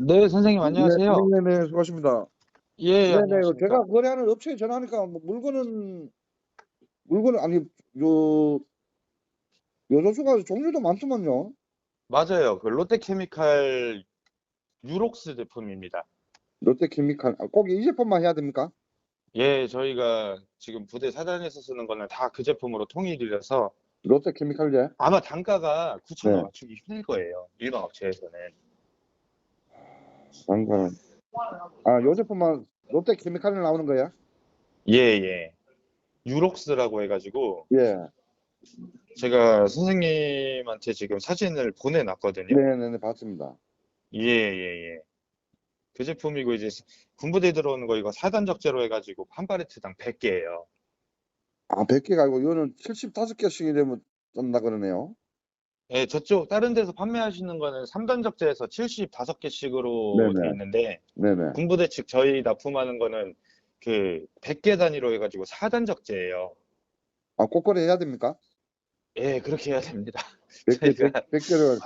네, 선생님 안녕하세요. 네, 네, 네, 수고하십니다. 예, 예, 네, 네, 안녕하십니까. 제가 거래하는 업체에 전화하니까 뭐 물건은 물건은 아니 요 요소수가 종류도 많더만요. 맞아요. 그 롯데케미칼 유록스 제품입니다. 롯데케미칼 아, 꼭이 제품만 해야 됩니까? 예, 저희가 지금 부대 사단에서 쓰는 거는 다 그 제품으로 통일이라서 롯데케미칼제. 아마 단가가 9,000원 네. 맞추기 힘들 거예요. 일반 업체에서는. 잠깐. 아, 요 제품만 롯데 케미칼에 나오는 거야? 예, 예. 유록스라고 해가지고 예. 제가 선생님한테 지금 사진을 보내놨거든요. 네, 네, 네, 봤습니다. 예, 예, 예. 그 제품이고 이제 군부대 들어오는 거 이거 4단 적재로 해가지고 한 파레트당 100개예요. 아, 100개가 아니고 이거는 75개씩이 되면 쩐다 그러네요. 예, 저쪽 다른 데서 판매하시는 거는 3단 적재에서 75개씩으로 네네. 돼 있는데 네, 네. 군부대 측 저희 납품하는 거는 그 100개 단위로 해가지고 4단 적재예요. 아, 꼭 거래해야 됩니까? 예, 그렇게 해야 됩니다. 100개, 저희가- 100, 개를